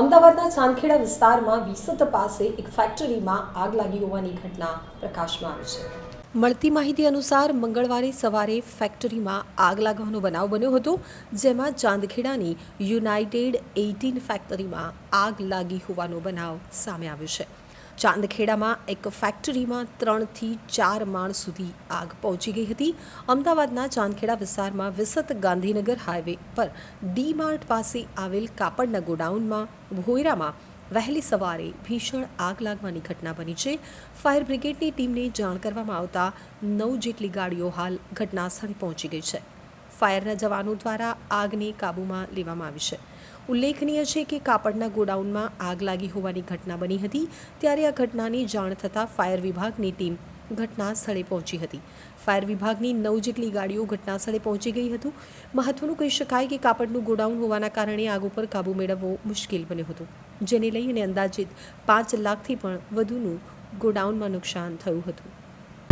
અમદાવાદના ચાંદખેડા વિસ્તારમાં વિસત પાસે એક ફેક્ટરીમાં આગ લાગી હોવાની ઘટના પ્રકાશમાં આવી છે. મળતી માહિતી અનુસાર મંગળવારે સવારે ફેક્ટરીમાં આગ લાગવાનો બનાવ બન્યો હતો, જેમાં ચાંદખેડાની યુનાઇટેડ એઇટીન ફેક્ટરીમાં આગ લાગી હોવાનો બનાવ સામે આવ્યો છે. ચાંદખેડામાં એક ફેક્ટરીમાં ત્રણથી ચાર માળ સુધી આગ પહોંચી ગઈ હતી. અમદાવાદના ચાંદખેડા વિસ્તારમાં વિસત ગાંધીનગર હાઈવે પર ડી માર્ટ પાસે આવેલ કાપડના ગોડાઉનમાં ભોયરામાં વહેલી સવારે ભીષણ આગ લાગવાની ઘટના બની છે. ફાયર બ્રિગેડની ટીમને જાણ કરવામાં આવતા નવ જેટલી ગાડીઓ હાલ ઘટનાસ્થળે પહોંચી ગઈ છે. ફાયરના જવાનો દ્વારા આગને કાબૂમાં લેવામાં આવી છે. ઉલ્લેખનીય છે કે કાપડના ગોડાઉનમાં આગ લાગી હોવાની ઘટના બની હતી. ત્યારે આ ઘટનાની જાણ થતાં ફાયર વિભાગની ટીમ ઘટના સ્થળે પહોંચી હતી. ફાયર વિભાગની નવ જેટલી ગાડીઓ ઘટના સ્થળે પહોંચી ગઈ હતું. મહત્વનું કહી શકાય કે કાપડનું ગોડાઉન હોવાના કારણે આગ ઉપર કાબૂ મેળવવો મુશ્કેલ બન્યું હતું. જેને લઈને અંદાજિત પાંચ લાખથી પણ વધુનું ગોડાઉનમાં નુકસાન થયું હતું.